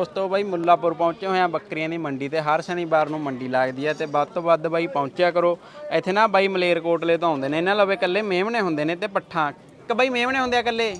ਦੋਸਤੋ ਬਾਈ ਮੁੱਲਾਪੁਰ ਪਹੁੰਚੇ ਹੋਏ ਆ ਬੱਕਰੀਆਂ ਦੀ ਮੰਡੀ ਤੇ ਹਰ ਸ਼ਨੀਵਾਰ ਨੂੰ ਮੰਡੀ ਲੱਗਦੀ ਹੈ ਤੇ ਵੱਧ ਤੋਂ ਵੱਧ ਬਾਈ ਪਹੁੰਚਿਆ ਕਰੋ। ਇੱਥੇ ਨਾ ਬਾਈ ਮਲੇਰਕੋਟਲੇ ਤੋਂ ਆਉਂਦੇ ਨੇ ਇਹਨਾਂ ਲਵੇ ਇਕੱਲੇ ਮੇਮਣੇ ਹੁੰਦੇ ਨੇ ਤੇ ਪੱਠਾਂ ਕਿ ਬਾਈ ਮੇਮਣੇ ਹੁੰਦੇ ਆ ਇਕੱਲੇ?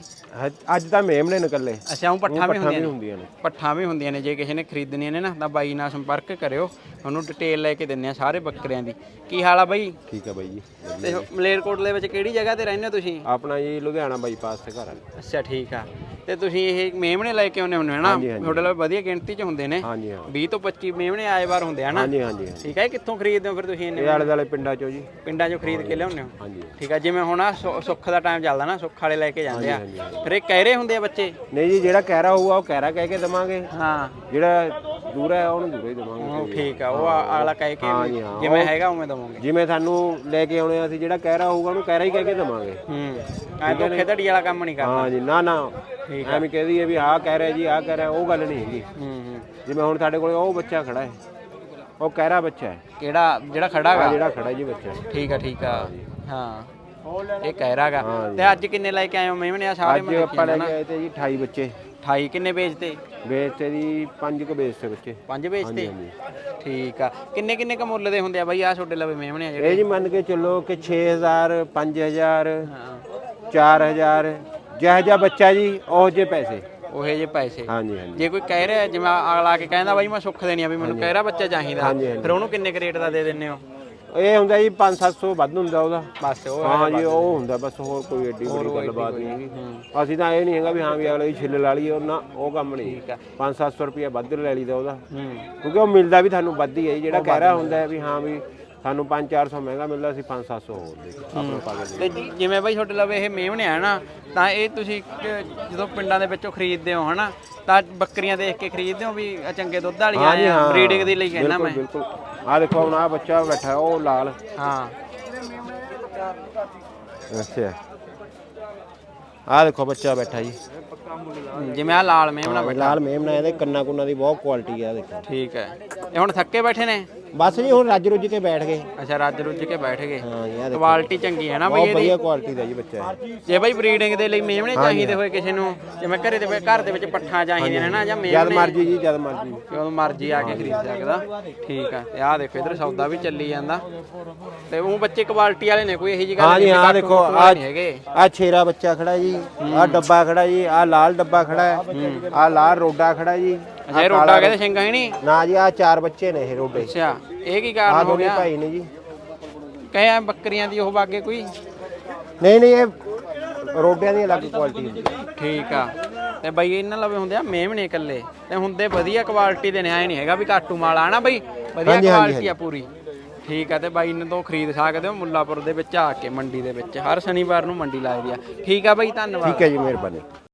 ਅੱਜ ਤਾਂ ਮੇਮਣੇ ਨਿਕਲੇ ਅੱਛਾ ਉਹ ਪੱਠਾਂ ਵੀ ਹੁੰਦੀਆਂ ਨੇ? ਹੁੰਦੀਆਂ ਨੇ। ਪੱਠਾਂ ਵੀ ਹੁੰਦੀਆਂ ਨੇ ਜੇ ਕਿਸੇ ਨੇ ਖਰੀਦਣੀਆਂ ਨੇ ਨਾ ਤਾਂ ਬਾਈ ਨਾਲ ਸੰਪਰਕ ਕਰਿਓ ਤੁਹਾਨੂੰ ਡਿਟੇਲ ਲੈ ਕੇ ਦਿੰਨੇ ਆ ਸਾਰੇ ਬੱਕਰਿਆਂ ਦੀ। ਕੀ ਹਾਲ ਆ ਬਾਈ? ਠੀਕ ਆ ਬਾਈ ਜੀ ਤੇ ਮਲੇਰਕੋਟਲੇ ਵਿੱਚ ਕਿਹੜੀ ਜਗ੍ਹਾ ਤੇ ਰਹਿੰਦੇ ਹੋ ਤੁਸੀਂ? ਆਪਣਾ ਜੀ ਲੁਧਿਆਣਾ ਬਾਈਪਾਸ ਤੇ ਘਰ ਆ। ਅੱਛਾ ਠੀਕ ਆ। ਤੇ ਤੁਸੀਂ ਇਹ ਮੇਮਣੇ ਲੈ ਕੇ ਆਉਂਦੇ ਹੁੰਦੇ ਹੋ ਨਾ? ਤੁਹਾਡੇ ਲਈ ਵਧੀਆ ਗਿਣਤੀ ਚ ਹੁੰਦੇ ਨੇ। ਹਾਂਜੀ ਹਾਂ। 20 ਤੋਂ 25 ਮੇਮਣੇ ਆਏ ਵਾਰ ਹੁੰਦੇ ਆ ਨਾ? ਹਾਂਜੀ ਹਾਂਜੀ। ਠੀਕ ਹੈ ਕਿੱਥੋਂ ਖਰੀਦਦੇ ਹੋ ਫਿਰ ਤੁਸੀਂ ਇੰਨੇ ਇਹ ਆਲੇ ਦਾਲੇ ਪਿੰਡਾਂ ਚੋਂ ਜੀ। ਪਿੰਡਾਂ ਚੋਂ ਖਰੀਦ ਕੇ ਲਿਆਉਂਦੇ ਹੋ? ਹਾਂਜੀ ਠੀਕ ਆ ਜਿਵੇਂ ਹੁਣ ਆ ਸੁੱਖ ਦਾ ਟਾਈਮ ਚੱਲਦਾ ਨਾ ਸੁੱਖ ਵਾਲੇ ਲੈ ਕੇ ਜਾਂਦੇ ਆ। ਫਿਰ ਇਹ ਕਹਿਰੇ ਹੁੰਦੇ ਆ ਬੱਚੇ? ਨਹੀਂ ਜੀ ਜਿਹੜਾ ਕਹਿਰਾ ਹੋਊਗਾ ਉਹ ਕਹਿਰਾ ਕਹਿ ਕੇ ਦਵਾਂਗੇ। ਹਾਂ। ਜਿਹੜਾ ਦੂਰਾ ਹੈ ਉਹਨੂੰ ਦੂਰਾ ਹੀ ਦਵਾਂਗੇ ਠੀਕ ਆ ਉਹ ਆ- ਅਗਲਾ ਕਹਿ ਕੇ ਹਾਂ, ਜਿਵੇਂ ਹੈਗਾ ਉਵੇਂ ਦਵਾਂਗੇ। ਜਿਵੇਂ ਸਾਨੂੰ ਲੈ ਕੇ ਆਉਣੇ ਆ ਅਸੀਂ ਜਿਹੜਾ ਕਹਿਰਾ ਹੋਊਗਾ ਉਹਨੂੰ ਕਹਿਰਾ ਹੀ ਕਹਿ ਕੇ ਦਵਾਂਗੇ। ਹੂੰ। ਐ ਧੋਖੇ ਧੜੀ ਵਾਲਾ ਕੰਮ ਨਹੀਂ ਕਰਨਾ ਹਾਂ ਜੀ ਨਾ ਨਾ। ਐਵੇਂ ਕਹਿ ਦਈਏ ਵੀ ਆਹ ਕਹਿ ਰਿਹਾ ਜੀ ਆਹ ਕਹਿ ਰਿਹਾ ਉਹ ਗੱਲ ਨਹੀਂ ਹੈਗੀ। ਹੂੰ ਹੂੰ। ਜਿਵੇਂ ਹੁਣ ਸਾਡੇ ਕੋਲ ਉਹ ਬੱਚਾ ਖੜਾ ਹੈ। ਉਹ ਕਹਿਰਾ ਬੱਚਾ ਹੈ। ਕਿਹੜਾ ਜਿਹੜਾ ਖੜਾ ਆਹ ਜਿਹੜਾ ਖੜਾ ਜੀ ਬੱਚਾ। ਠੀਕ ਆ ਠੀਕ ਆ। ਹਾਂ। ਇਹ ਕਹਿ ਰਾਗਾ। ਤੇ ਅੱਜ ਕਿੰਨੇ ਲੈ ਕੇ ਆਏ ਹੋ? ਮੇਮਣੇ ਆ ਸਾਰੇ ਅੱਜ ਆਪਾਂ ਲੈ ਕੇ ਆਏ ਤੇ ਜੀ 28 ਬੱਚੇ। 28 ਕਿੰਨੇ ਵੇਚਤੇ ਵੇਚਤੇ ਜੀ ਪੰਜ ਕੁ ਵੇਚਤੇ ਬੱਚੇ। ਪੰਜ ਵੇਚਤੇ ਠੀਕ ਆ। ਕਿੰਨੇ ਕਿੰਨੇ ਕ ਮੁੱਲ ਦੇ ਹੁੰਦੇ ਆ ਬਾਈ? ਆ ਛੋਟੇ ਲਵੇ ਮੇਮਣੇ ਆ ਜਿਹੜੇ। ਇਹ ਜੀ ਮੰਨ ਕੇ ਚੱਲੋ ਕਿ 6000 5000 ਹਾਂ। 4000 ਜਿਹੋ ਜਿਹਾ ਬੱਚਾ ਜੀ ਉਹ ਜੇ ਪੈਸੇ। ਉਹੇ ਜੇ ਪੈਸੇ। ਹਾਂਜੀ ਹਾਂਜੀ। ਜੇ ਕੋਈ ਕਹਿ ਰਿਹਾ ਜਿਵੇਂ ਅਗਲਾ ਆ ਕੇ ਕਹਿੰਦਾ ਬਾਈ ਮੈਂ ਸੁੱਖ ਦੇਣੀ ਆ ਵੀ ਮੈਨੂੰ ਕਹਿ ਰਿਹਾ ਬੱਚਾ ਚਾਹੀਦਾ ਹਾਂਜੀ, ਹਾਂਜੀ। ਫਿਰ ਉਹਨੂੰ ਕਿੰਨੇ ਕੁ ਰੇਟ ਦਾ ਦੇ ਦਿੰਨੇ ਹੋ? ਇਹ ਹੁੰਦਾ ਜੀ 5-700 ਵੱਧ ਹੁੰਦਾ ਉਹਦਾ ਬਸ ਉਹ ਹਾਂ ਜੀ ਉਹ ਹੁੰਦਾ ਬਸ ਹੋਰ ਕੋਈ ਏਡੀ ਬੜੀ ਗੱਲਬਾਤ ਨਹੀਂ। ਹੈਗੀ ਅਸੀਂ ਤਾਂ ਇਹ ਨਹੀਂ ਹੈਗਾ ਵੀ ਹਾਂ ਵੀ ਅਗਲੇ ਦੀ ਛਿੱਲ ਲਾ ਲਈਏ ਉਹ ਨਾ ਉਹ ਕੰਮ ਨਹੀਂ। ਠੀਕ ਆ। 5-700 ਰੁਪਏ ਵੱਧ ਲੈ ਲਈਦਾ ਉਹਦਾ। ਕਿਉਂਕਿ ਉਹ ਮਿਲਦਾ ਵੀ ਤੁਹਾਨੂੰ ਵੱਧ ਹੀ ਹੈ ਜਿਹੜਾ ਕਹਿ ਰਿਹਾ ਹੁੰਦਾ ਵੀ ਹਾਂ ਵੀ ਸਾਨੂੰ 5-400 ਮਹਿੰਗਾ ਮਿਲਦਾ ਸੀ 5-700 ਹੋਰ ਦੇ ਆਪਣਾ ਪਾ ਕੇ ਦੇ ਤੇ ਜਿਵੇਂ ਬਾਈ ਤੁਹਾਡੇ ਲਵੇ ਇਹ ਮੇਮਣੇ ਆ ਨਾ ਤਾਂ ਇਹ ਤੁਸੀਂ ਜਦੋਂ ਪਿੰਡਾਂ ਦੇ ਵਿੱਚੋਂ ਖਰੀਦਦੇ ਹੋ ਹਨਾ ਤਾਂ ਬੱਕਰੀਆਂ ਦੇਖ ਕੇ ਖਰੀਦਦੇ ਹੋ ਵੀ ਚੰਗੇ ਦੁੱਧ ਵਾਲੀਆਂ ਹਾਂਜੀ, ਆ ਹਾਂ। ਬਰੀਡਿੰਗ ਦੀ ਲਈ ਕਹਿੰਦਾ ਮੈਂ? ਬਿਲਕੁਲ। ਆ ਦੇਖੋ ਹੁਣ ਆ ਬੱਚਾ ਬੈਠਾ ਉਹ ਲਾਲ। ਹਾਂ। ਅੱਛਾ। ਆ ਦੇਖੋ ਬੱਚਾ ਬੈਠਾ ਜੀ। ਜਿਵੇਂ ਆ ਲਾਲ ਮੇਮਣਾ ਬੈਠਾ। ਲਾਲ ਮੇਮਣਾ ਇਹਦੇ ਕੰਨਾ ਕੁੰਨਾ ਦੀ ਬਹੁਤ ਕੁਆਲਿਟੀ ਆ ਦੇਖੋ। ਠੀਕ ਹੈ। ਇਹ ਹੁਣ ਥੱਕੇ ਬੈਠੇ ਨੇ? ਬਸ ਜੀ ਹੁਣ ਰੱਜ ਰੁੱਜ ਕੇ ਬੈਠ ਗਏ। ਅੱਛਾ ਰੱਜ ਰੁੱਜ ਕੇ ਬੈਠ ਗਏ। ਹਾਂ ਜੀ ਦੇਖੋ। ਕੁਆਲਿਟੀ ਚੰਗੀ ਹੈ ਨਾ ਬਈ ਬਹੁਤ ਇਹਦੀ? ਵਧੀਆ ਕੁਆਲਿਟੀ ਦਾ ਜੀ ਬੱਚਾ। ਜੇ ਬਈ ਬਰੀਡਿੰਗ ਦੇ ਲਈ ਮੇਮਣੇ ਚਾਹੀਦੇ ਹੋਏ ਕਿਸੇ ਨੂੰ ਜਿਵੇਂ ਘਰੇ ਦੇ ਵਿੱਚ- ਘਰ ਦੇ ਵਿੱਚ ਪੱਠਾਂ ਚਾਹੀਦੀਆਂ ਨੇ ਨਾ ਜਾਂ ਜਦ ਮੇਮਣੇ ਮਰਜ਼ੀ ਜੀ ਜਦ ਮਰਜ਼ੀ। ਜਦੋਂ ਮਰਜ਼ੀ ਆ ਕੇ ਖਰੀਦ ਸਕਦਾ। ਠੀਕ ਆ ਤੇ ਆਹ ਦੇਖੋ ਇਧਰ ਸੌਦਾ ਵੀ ਚੱਲੀ ਜਾਂਦਾ। ਤੇ ਉਹ ਬੱਚੇ ਕੁਆਲਿਟੀ ਵਾਲੇ ਨੇ ਕੋਈ ਇਹੀ ਜੀ ਗੱਲ ਹਾਂ ਜੀ ਹਾਂ ਦੇਖੋ ਆ ਨਹੀਂ ਹੈਗੇ। ਆ ਛੇਰਾ ਬੱਚਾ ਖੜਾ ਜੀ ਆ ਡੱਬਾ ਖੜਾ ਜੀ ਆ ਲਾਲ ਡੱਬਾ ਖੜਾ ਹੈ ਆ ਲਾਲ ਰੋਡਾ ਖੜਾ ਜੀ। ਅੱਛਾ ਇਹ ਰੋਡਾ ਕਹਿੰਦੇ ਸਿੰਘਾ ਹੀ ਨਹੀਂ? ਨਾ ਜੀ ਆ ਚਾਰ ਬੱਚੇ ਨੇ ਇਹ ਰੋਡੇ। ਅੱਛਾ ਇਹ ਕੀ ਆ ਕਾਰਨ ਹੋ ਦੋਨੇ ਗਿਆ? ਭਾਈ ਨੇ ਜੀ। ਕਹੇ ਆ ਬੱਕਰੀਆਂ ਦੀ ਉਹ ਬਾਗੇ ਕੋਈ? ਨਹੀਂ ਨਹੀਂ ਇਹ ਰੋਡਿਆਂ ਦੀ ਅਲੱਗ ਕੁਆਲਿਟੀ ਹੁੰਦੀ ਹੈ। ਠੀਕ ਆ। ਤੇ ਬਈ ਇਹਨਾਂ ਲਵੇ ਹੁੰਦੇ ਆ ਮੇਮਣੇ ਇਕੱਲੇ। ਤੇ ਹੁੰਦੇ ਵਧੀਆ ਕੁਆਲਿਟੀ ਦੇ ਨੇ ਐ ਨਹੀਂ ਹੈਗਾ ਵੀ ਕਾਟੂ ਮਾਲ ਨਾ ਬਈ। ਵਧੀਆ ਹਾਂਜੀ, ਕੁਆਲਿਟੀ ਆ ਪੂਰੀ। ਠੀਕ ਆ ਤੇ ਬਾਈ ਇਹਨਾਂ ਤੋਂ ਖਰੀਦ ਸਕਦੇ ਹੋ ਮੁੱਲਾਪੁਰ ਦੇ ਵਿੱਚ ਆ ਕੇ ਮੰਡੀ ਦੇ ਵਿੱਚ। ਹਰ ਸ਼ਨੀਵਾਰ ਨੂੰ ਮੰਡੀ ਲੱਗਦੀ ਆ। ਠੀਕ ਆ ਬਾਈ ਧੰਨਵਾਦ। ਠੀਕ ਹੈ ਜੀ ਮਿਹਰਬਾਨੀ।